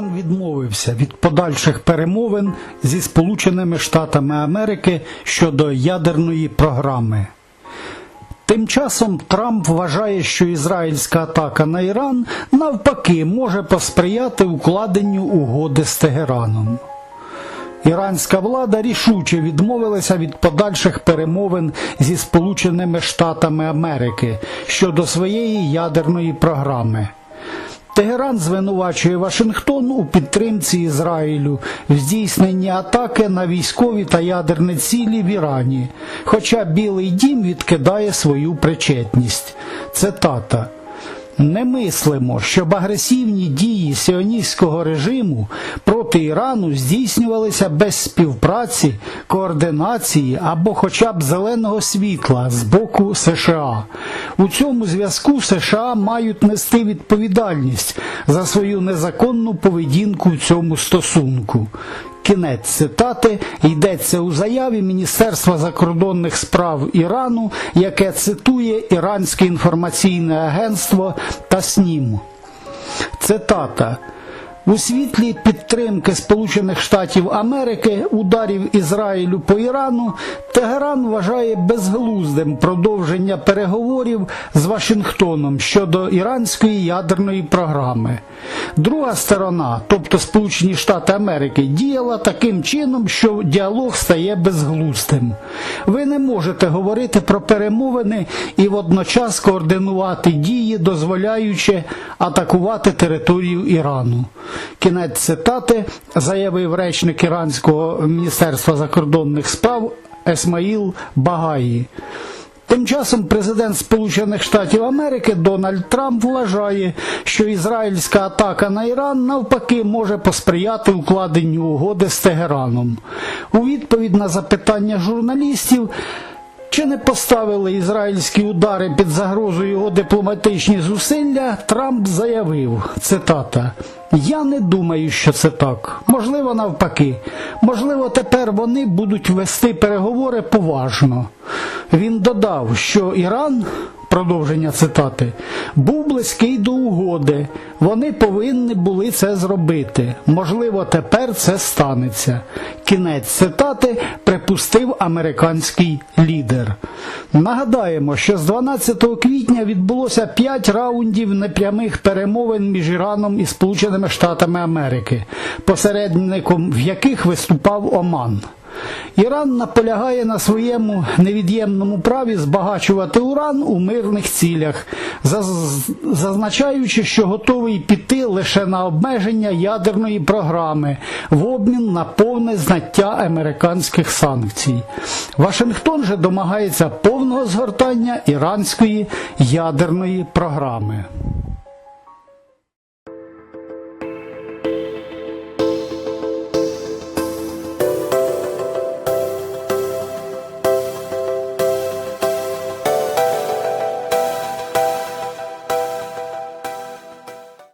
відмовився від подальших перемовин зі Сполученими Штатами Америки щодо ядерної програми. Тим часом Трамп вважає, що ізраїльська атака на Іран навпаки може посприяти укладенню угоди з Тегераном. Іранська влада рішуче відмовилася від подальших перемовин зі Сполученими Штатами Америки щодо своєї ядерної програми. Тегеран звинувачує Вашингтон у підтримці Ізраїлю в здійсненні атаки на військові та ядерні цілі в Ірані, хоча Білий дім відкидає свою причетність. Цитата. Не мислимо, щоб агресивні дії сіоністського режиму проти Ірану здійснювалися без співпраці, координації або хоча б зеленого світла з боку США. У цьому зв'язку США мають нести відповідальність за свою незаконну поведінку в цьому стосунку. Кінець цитати йдеться у заяві Міністерства закордонних справ Ірану, яке цитує Іранське інформаційне агентство Таснім. Цитата. У світлі підтримки Сполучених Штатів Америки ударів Ізраїлю по Ірану Тегеран вважає безглуздим продовження переговорів з Вашингтоном щодо іранської ядерної програми. Друга сторона, тобто Сполучені Штати Америки, діяла таким чином, що діалог стає безглуздим. Ви не можете говорити про перемовини і водночас координувати дії, дозволяючи атакувати територію Ірану. Кінець цитати заявив речник Іранського міністерства закордонних справ Есмаїл Багаї. Тим часом президент Сполучених Штатів Америки Дональд Трамп вважає, що ізраїльська атака на Іран навпаки може посприяти укладенню угоди з Тегераном. У відповідь на запитання журналістів. Чи не поставили ізраїльські удари під загрозу його дипломатичні зусилля? Трамп заявив, цитата. Я не думаю, що це так. Можливо, навпаки. Можливо, тепер вони будуть вести переговори поважно. Він додав, що Іран, продовження цитати, був близький до угоди. Вони повинні були це зробити. Можливо, тепер це станеться. Кінець цитати припустив американський лідер. Нагадаємо, що з 12 квітня відбулося 5 раундів непрямих перемовин між Іраном і Сполученими Штатами Америки, посередником в яких виступав Оман. Іран наполягає на своєму невід'ємному праві збагачувати уран у мирних цілях, зазначаючи, що готовий піти лише на обмеження ядерної програми в обмін на повне знаття американських санкцій. Вашингтон же домагається повного згортання іранської ядерної програми.